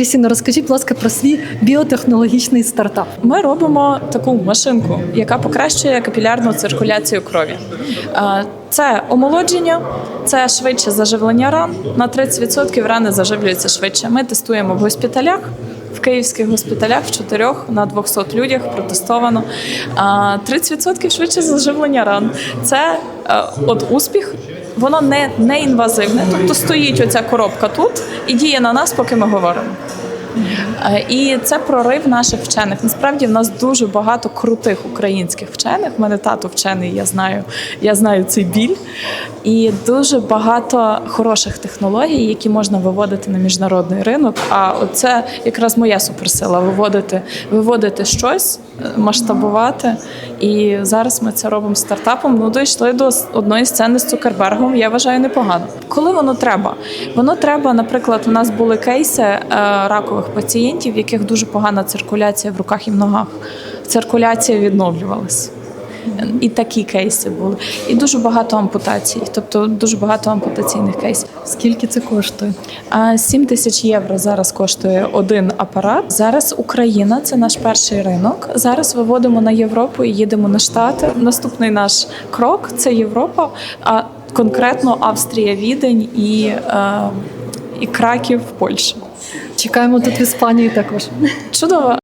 Крістіна, розкажіть, будь ласка, про свій біотехнологічний стартап. Ми робимо таку машинку, яка покращує капілярну циркуляцію крові. Е, Це омолодження, це швидше заживлення ран. На 30% рани заживлюються швидше. Ми тестуємо в госпіталях. В київських госпіталях в чотирьох на 200 людях протестовано. А 30% швидше заживлення ран. Це е, от успіх. Воно не, не інвазивне, тобто стоїть оця коробка тут і діє на нас, поки ми говоримо. Е, І це прорив наших вчених. Насправді в нас дуже багато крутих українських вчених. У мене тато вчений, я знаю, я знаю цей біль. І дуже багато хороших технологій, які можна виводити на міжнародний ринок. А це якраз моя суперсила виводити, виводити щось, е, масштабувати. І зараз ми це робимо стартапом. Ну дійшли до одної сцени з Цукербергом. Я вважаю непогано. Коли воно треба? Воно треба, наприклад, у нас були кейси е, ракових пацієнтів, в яких дуже погана циркуляція в руках і в ногах. Циркуляція відновлювалася. І такі кейси були. І дуже багато ампутацій, тобто дуже багато ампутаційних кейсів. Скільки це коштує? А 7 тисяч євро зараз коштує один апарат. Зараз Україна це наш перший ринок. Зараз виводимо на Європу і їдемо на Штати. Наступний наш крок це Європа, а конкретно Австрія, Відень і, е, і Краків, Польща. Чекаємо тут в Іспанії також. Чудово.